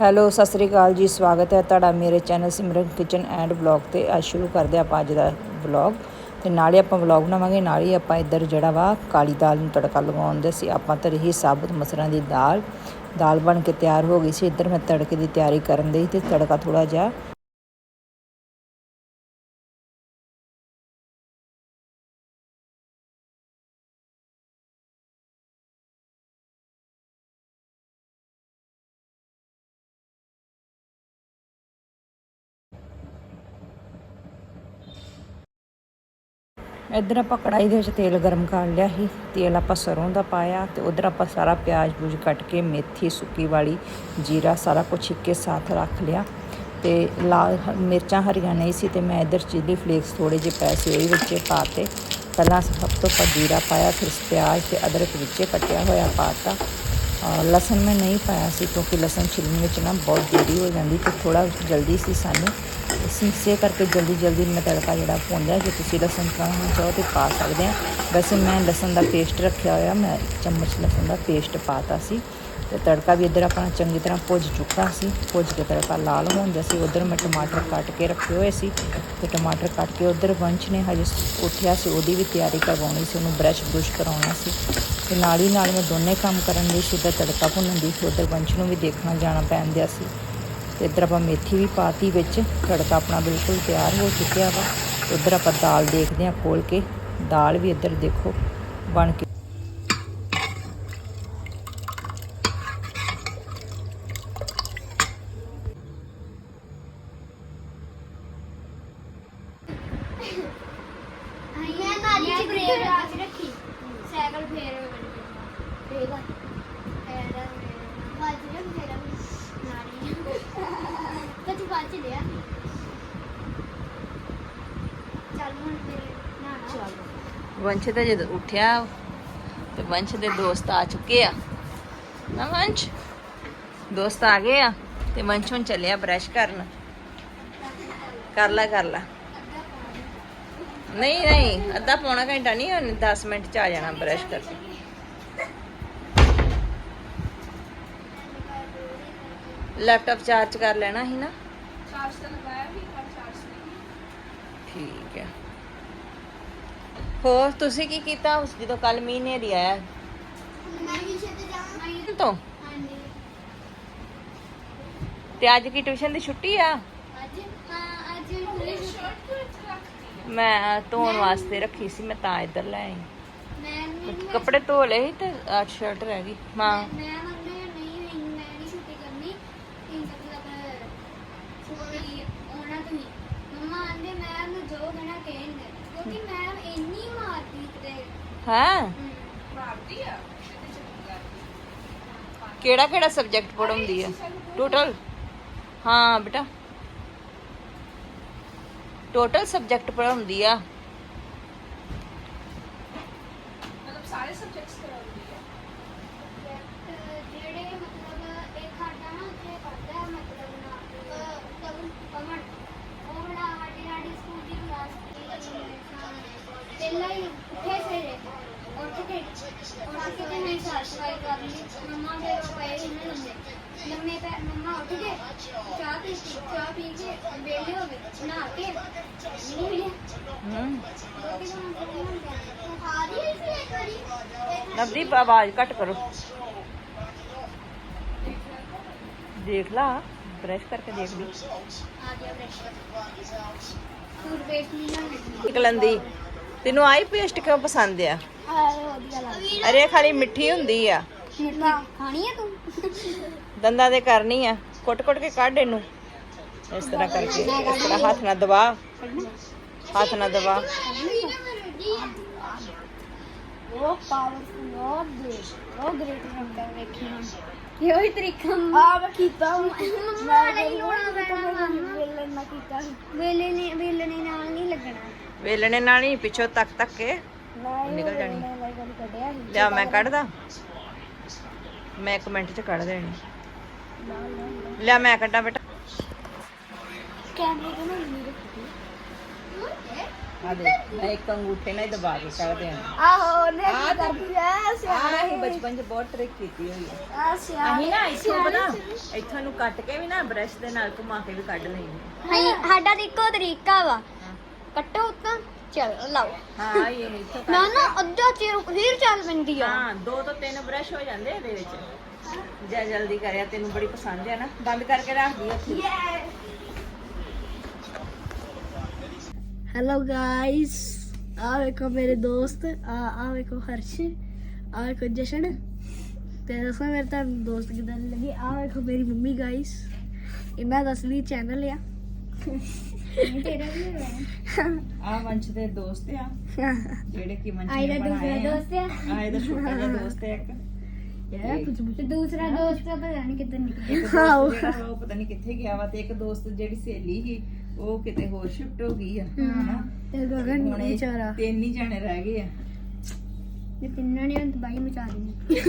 Hello, Sat Sri ਅਕਾਲ ਜੀ, ਸਵਾਗਤ ਹੈ ਤੁਹਾਡਾ ਮੇਰੇ channel Simran kitchen and vlog ਤੇ। ਅੱਜ ਸ਼ੁਰੂ ਕਰਦੇ ਹਾਂ ਆਪਾਂ ਅੱਜ ਦਾ ਵਲੌਗ। ਤੇ ਨਾਲੇ ਆਪਾਂ ਵਲੌਗ ਬਣਾਵਾਂਗੇ, ਨਾਲ ਹੀ ਆਪਾਂ ਇੱਧਰ ਜਿਹੜਾ ਵਾ ਕਾਲੀ ਦਾਲ ਨੂੰ ਤੜਕਾ ਲਗਾਉਣ ਦੇ ਸੀ, ਆਪਾਂ ਧਰੀ ਸੀ ਸਾਬਤ ਮਸਰਾਂ ਦੀ ਦਾਲ। ਦਾਲ ਬਣ ਕੇ ਤਿਆਰ ਹੋ ਗਈ ਸੀ, ਇੱਧਰ ਮੈਂ ਤੜਕੇ ਦੀ ਤਿਆਰੀ ਕਰਨ ਦੇ ਤੇ ਤੜਕਾ ਥੋੜਾ ਜਿਹਾ ਇੱਧਰ ਆਪਾਂ ਕੜਾਈ ਦੇ ਵਿੱਚ ਤੇਲ ਗਰਮ ਕਰ ਲਿਆ ਸੀ। ਤੇਲ ਆਪਾਂ ਸਰੋਂ ਦਾ ਪਾਇਆ ਤੇ ਉਧਰ ਆਪਾਂ ਸਾਰਾ ਪਿਆਜ਼ ਪੂਜ ਕੱਟ ਕੇ, ਮੇਥੀ, ਸੁੱਕੀ ਵਾਲੀ, ਜੀਰਾ, ਸਾਰਾ ਕੁਝ ਇੱਕੇ ਸਾਥ ਰੱਖ ਲਿਆ। ਤੇ ਲਾਲ ਹ- ਮਿਰਚਾਂ ਹਰੀਆਂ ਨਹੀਂ ਸੀ ਤੇ ਮੈਂ ਇੱਧਰ ਚਿੱਲੀ ਫਲੇਕਸ ਥੋੜੇ ਜਿਹੇ ਪੈਸੇ ਇਹ ਵਿੱਚੇ ਪਾਤੇ ਪਹਿਲਾਂ ਸਭ ਤੋਂ ਆਪਾਂ ਜੀਰਾ ਪਾਇਆ, ਫਿਰ ਪਿਆਜ਼ ਤੇ ਅਦਰਕ ਵਿੱਚੇ ਕੱਟਿਆ ਹੋਇਆ ਪਾਤਾ। ਔਰ ਲਸਣ ਮੈਂ ਨਹੀਂ ਪਾਇਆ ਸੀ ਕਿਉਂਕਿ ਲਸਣ ਛਿੱਲਣ ਵਿੱਚ ਨਾ ਬਹੁਤ ਦੇਰੀ ਹੋ ਜਾਂਦੀ ਤੇ ਥੋੜਾ ਜਲਦੀ ਸੀ ਸਾਨੂੰ। ਇਸੇ ਕਰਕੇ ਜਲਦੀ ਜਲਦੀ ਮੈਂ ਤੜਕਾ ਜਿਹੜਾ ਭੁੰਨਿਆ ਜੇ ਤੁਸੀਂ ਲਸਣ ਪਾਉਣਾ ਚਾਹੋ ਤੇ ਪਾ ਸਕਦੇ ਆ। ਵੈਸੇ ਮੈਂ ਲਸਣ ਦਾ ਪੇਸਟ ਰੱਖਿਆ ਹੋਇਆ, ਮੈਂ ਇੱਕ ਚਮਚ ਲਸਣ ਦਾ ਪੇਸਟ ਪਾਤਾ ਸੀ। ਤੇ ਤੜਕਾ ਵੀ ਇੱਧਰ ਆਪਣਾ ਚੰਗੀ ਤਰ੍ਹਾਂ ਭੁੱਜ ਚੁੱਕਾ ਸੀ। ਭੁੱਜ ਕੇ ਤੜਕਾ ਲਾਲ ਹੋਣ ਜਿਹਾ ਸੀ, ਉਧਰ ਮੈਂ ਟਮਾਟਰ ਕੱਟ ਕੇ ਰੱਖੇ ਹੋਏ ਸੀ। ਤੇ ਟਮਾਟਰ ਕੱਟ ਕੇ ਉਧਰ ਵੰਸ਼ ਨੇ ਹਜੇ ਉੱਠਿਆ ਸੀ, ਉਹਦੀ ਵੀ ਤਿਆਰੀ ਕਰਵਾਉਣੀ ਸੀ, ਉਹਨੂੰ ਬ੍ਰਸ਼ ਬਰੁਸ਼ ਕਰਾਉਣਾ ਸੀ। ਤੇ ਨਾਲ ਹੀ ਨਾਲ ਮੈਂ ਦੋਨੇ ਕੰਮ ਕਰਨ ਲਈ ਸੀ ਤੜਕਾ ਭੁੰਨਣ ਦੀ ਸੀ, ਉਧਰ ਵੰਸ਼ ਨੂੰ ਵੀ ਦੇਖਣਾ ਜਾਣਾ ਪੈਂਦਿਆ ਸੀ। ਤੇ ਇੱਧਰ ਆਪਾਂ ਮੇਥੀ ਵੀ ਪਾਤੀ ਵਿੱਚ ਤੜਕਾ ਆਪਣਾ ਬਿਲਕੁਲ ਤਿਆਰ ਹੋ ਚੁੱਕਿਆ ਵਾ। ਉੱਧਰ ਆਪਾਂ ਦਾਲ ਦੇਖਦੇ ਹਾਂ ਖੋਲ ਕੇ। ਦਾਲ ਵੀ ਇੱਧਰ ਦੇਖੋ ਬਣ ਕੇ ਸਾਈਕਲ ਫੇਰ ਫੇਰ। ਫੇਰ ਕੁਝ ਬਾਜ ਲਿਆ। ਚੱਲ ਹੁਣ ਫਿਰ ਨਾ ਵੰਸ਼ ਤਾਂ ਜਦ ਉੱਠਿਆ, ਤੇ ਵੰਸ਼ ਦੇ ਦੋਸਤ ਆ ਚੁੱਕੇ ਆ। ਨਾ ਵੰਸ਼? ਦੋਸਤ ਆ ਗਏ ਆ, ਤੇ ਵੰਸ਼ ਹੁਣ ਚੱਲਿਆ ਬ੍ਰਸ਼ ਕਰਨ। ਕਰ ਲੈ ਕਰ ਲੈ। ਨਹੀਂ ਨਹੀਂ, ਅੱਧਾ ਪੌਣਾ ਘੰਟਾ ਨਹੀਂ, ਉਹਨੇ 10 ਮਿੰਟ ਚ ਆ ਜਾਣਾ ਬ੍ਰਸ਼ ਕਰਕੇ ਲੈਪਟਾਪ ਚਾਰਜ ਕਰ ਲੈਣਾ ਸੀ ਨਾ। ਤਾਂ ਠੀਕ ਹੈ। ਹੋਰ ਤੁਸੀਂ ਕੀ ਕੀਤਾ? ਉਸ ਜਦੋਂ ਕੱਲ ਮੀਂਹ ਨੇਰੀ ਆਇਆ। ਮੈਂ ਵੀ ਛੇਤੇ ਜਾਵਾਂ। ਤੋਂ ਹਾਂਜੀ। ਤੇ ਅੱਜ ਕੀ ਟਿਊਸ਼ਨ ਦੀ ਛੁੱਟੀ ਆ? ਅੱਜ ਹਾਂ ਅੱਜ ਖੁੱਲੇ ਸ਼ਰਟ ਕਿਉਂ ਇੱਥੇ ਰੱਖਤੀ ਮੈਂ ਧੋਣ ਵਾਸਤੇ ਰੱਖੀ ਸੀ ਮੈਂ ਤਾਂ ਇੱਧਰ ਲੈ ਆਈ। ਮੈਂ ਨਹੀਂ ਕੱਪੜੇ ਧੋ ਲਏ ਸੀ ਤੇ ਆ ਸ਼ਰਟ ਰਹਿ ਗਈ। ਮਾਂ ਮੈਂ ਮੰਨੇ ਨਹੀਂ ਹੋਈ ਮੈਂ ਨਹੀਂ ਛੁੱਟੀ ਕਰਨੀ ਇਹ ਮਤਲਬ ਛੁੱਟੀ ਉਹਨਾਂ ਤੋਂ ਹੀ ਮੰਮਾ ਆਂਦੇ ਮੈਂ ਉਹਨੂੰ ਜੋ ਕਹਿਣਾ ਕਹਿਣਗੇ ਕਿਉਂਕਿ ਮੈਂ ਇੰਨੀ ਮਾਰਦੀ ਤੇ ਹਾਂ ਹਮ, ਮਾਰਦੀ ਆ ਇਹਦੇ ਚ ਕਰਦੀ ਕਿਹੜਾ ਕਿਹੜਾ ਸਬਜੈਕਟ ਪੜਾਉਂਦੀ ਆ ਟੋਟਲ ਹਾਂ ਬੇਟਾ ਟੋਟਲ ਸਬਜੈਕਟ ਪੜਾਉਂਦੀ ਆ ਮਤਲਬ ਸਾਰੇ ਸਬਜੈਕਟਸ ਕਰਾਉਂਦੀ ਆ subject ਜਿਹੜੇ ਮਤਲਬ ਇੱਕ ਸਾਡਾ ਨਾ ਉੱਥੇ ਪੜਦਾ ਮਤਲਬ ਨਾ ਕਵਨ ਕਮਨ ਉਹ ਬੜਾ ਸਾਡੀ ਸਾਡੀ ਸਕੂਲ ਦੀ ਕਲਾਸ ਪਹਿਲਾਂ ਹੀ ਉੱਠੇ ਸਵੇਰੇ ਉੱਠ ਕੇ ਉੱਠ ਕੇ ਤੇ ਮੈਂ ਸਾਫ਼ ਸਫ਼ਾਈ ਕਰ ਲਈ ਮੰਮਾ ਦੇ ਪਏ ਇਹਨਾਂ ਲੰਮੇ ਲੰਮੇ ਪੈ ਮੰਮਾ ਉੱਠ ਕੇ ਚਾਹ ਪੀਤੀ ਚਾਹ ਪੀ ਕੇ ਵਿਹਲੇ ਹੋ ਗਏ ਨਹਾ ਕੇ ਨਹੀਂ ਮਿਲਿਆ ਹੂੰ ਰੋਟੀ ਬਣਾਉਣ ਨੂੰ ਖਾ ਰਹੀ ਸੀ ਇੱਕ ਵਾਰੀ ਨਵਦੀਪ ਆਵਾਜ਼ ਘੱਟ ਕਰੋ ਦੇਖ ਲਾ ਬ੍ਰਸ਼ ਕਰਕੇ ਦੇਖ ਲਈ ਆ ਗਿਆ ਬ੍ਰਸ਼ ਟੂਥਪੇਸਟ ਨਹੀਂ ਲਾਉਣੀ ਨਿਕਲੰਦੀ ਤੈਨੂੰ ਆਈ ਪੇਸਟ ਕਿਉਂ ਪਸੰਦ ਆ ਅਰੇ ਖਾਲੀ ਮਿੱਠੀ ਹੁੰਦੀ ਆ। ਮਿੱਠਾ ਖਾਣੀ ਹੈ ਤੂੰ? ਦੰਦਾਂ ਦੇ ਕਰਨੀ ਆ। ਕੁੱਟ ਕੁੱਟ ਕੇ ਕੱਢ ਇਹਨੂੰ। ਇਸ ਤਰ੍ਹਾਂ ਕਰਕੇ ਇਸ ਤਰ੍ਹਾਂ ਹੱਥ ਨਾਲ ਦਬਾ। ਹੱਥ ਨਾਲ ਦਬਾ। ਉਹ ਪਾਵਰਫੁਲ ਉਹ ਦੇ ਉਹ ਗ੍ਰੇਟ ਹੁੰਦਾ ਵੇਖਿਆ ਇਹ ਉਹੀ ਤਰੀਕਾ ਆ ਮੈਂ ਕੀਤਾ। ਮੰਮਾ ਨਹੀਂ ਲੋਣਾ ਪੈਣਾ ਵੇਲੇ ਨਾ ਕੀਤਾ ਵੇਲੇ ਨੇ ਵੇਲੇ ਨੇ ਨਾਲ ਨਹੀਂ ਲੱਗਣਾ। ਵੇਲਣੇ ਨਾਲ ਹੀ ਪਿੱਛੋਂ ਤੱਕ ਤੱਕ ਕੇ। ਨਿਕਲ ਜਾਣੀ। ਲਿਆ ਮੈਂ ਕੱਢਦਾ। ਮੈਂ ਇੱਕ ਮਿੰਟ ਚ ਕੱਢ ਦੇਣੀ। ਲਿਆ ਮੈਂ ਕੱਢਾਂ ਬੇਟਾ। ਕੈਮਰੇ ਤੋਂ ਨਾ ਨਹੀਂ ਰੱਖੀ ਆ ਦੇ ਮੈਂ ਇੱਕ ਅੰਗੂਠੇ ਨਾਲ ਹੀ ਦਬਾ ਕੇ ਕੱਢ ਦੇਣਾ। ਆਹੋ ਆਹ ਤਾਂ- ਕਰਦੀ ਐ ਆਹ ਹੀ ਬਚਪਨ 'ਚ ਬਹੁਤ ਟ੍ਰਿਕ ਕੀਤੀ ਹੋਈ ਹੈ ਆ ਸਿਆਣੇ ਅਸੀਂ ਨਾ ਇੱਥੋਂ ਬਣਾ ਇੱਥੋਂ ਨੂੰ ਕੱਟ ਕੇ ਵੀ ਨਾ ਬ੍ਰਸ਼ ਦੇ ਨਾਲ ਘੁਮਾ ਕੇ ਵੀ ਕੱਢ ਲੈਂਦੇ। ਹਾਂ ਸਾਡਾ ਤਾਂ ਇੱਕੋ ਤਰੀਕਾ ਵਾ। ਕੱਟੋ ਉੱਤਾਂ। ਚਲੋ ਲਾਓ। ਹਾਂ ਇਹ ਇੱਥੋਂ ਨਾ ਨਾ ਅੱਧਾ ਚਿਰ ਫੇਰ ਚੱਲ ਪੈਂਦੀ ਆ। ਹਾਂ ਦੋ ਤੋਂ ਤਿੰਨ ਬ੍ਰਸ਼ ਹੋ ਜਾਂਦੇ ਇਹਦੇ ਵਿੱਚ। ਜੇ ਜਲਦੀ ਕਰਿਆ ਤੈਨੂੰ ਬੜੀ ਪਸੰਦ ਹੈ ਨਾ। ਬੰਦ ਕਰਕੇ ਰੱਖ ਦੀ ਉੱਥੇ। ਹੈਲੋ ਗਾਇਸ ਆ ਵੇਖੋ ਮੇਰੇ ਦੋਸਤ ਆ ਆ ਵੇਖੋ ਹਰਸ਼ ਆ ਵੇਖੋ ਜਸ਼ਨ। ਤੇ ਦੱਸਾਂ ਮੇਰੇ ਤਾਂ ਦੋਸਤ ਕਿਦਾਂ ਲੱਗੇ ਆ ਵੇਖੋ ਮੇਰੀ ਮੰਮੀ ਗਾਇਸ ਇਹਨਾਂ ਦਾ ਅਸਲੀ ਚੈਨਲ ਆ। ਤੇਰਾ ਵੀ ਆ ਵੰਸ਼ ਦੇ ਦੋਸਤ ਆ ਜਿਹੜੇ ਕਿ ਵੰਸ਼ ਆਈ ਨੇ ਦਾ ਦੂਸਰਾ ਬਣਾਏ ਆ। ਦੋਸਤ ਆ। ਆ ਇਹਦਾ ਛੋਟਾ ਜਿਹਾ ਦੋਸਤ ਹੈ ਇੱਕ। ਯਾਰ ਪੁੱਛ ਪੁੱਛ ਦੂਸਰਾ ਦੋਸਤ ਪਤਾ ਨਹੀਂ ਕਿੱਧਰ ਨਿਕਲ ਇੱਕ ਦੋਸਤ ਜਿਹੜਾ ਉਹ ਪਤਾ ਨਹੀਂ ਕਿੱਥੇ ਗਿਆ ਵਾ ਤੇ ਇੱਕ ਦੋਸਤ ਜਿਹੜੀ ਸਹੇਲੀ ਸੀ ਉਹ ਕਿਤੇ ਹੋਰ ਸ਼ਿਫਟ ਹੋ ਗਈ ਆ ਹਨਾ? ਤੇ ਗਗਨ ਹੁਣ ਇਹ ਵਿਚਾਰਾ। ਤਿੰਨ ਹੀ ਜਾਣੇ ਰਹਿ ਗਏ ਆ। ਤੇ ਤਿੰਨਾਂ ਨੇ ਤਬਾਹੀ ਮਚਾ ਦਿੱਤੀ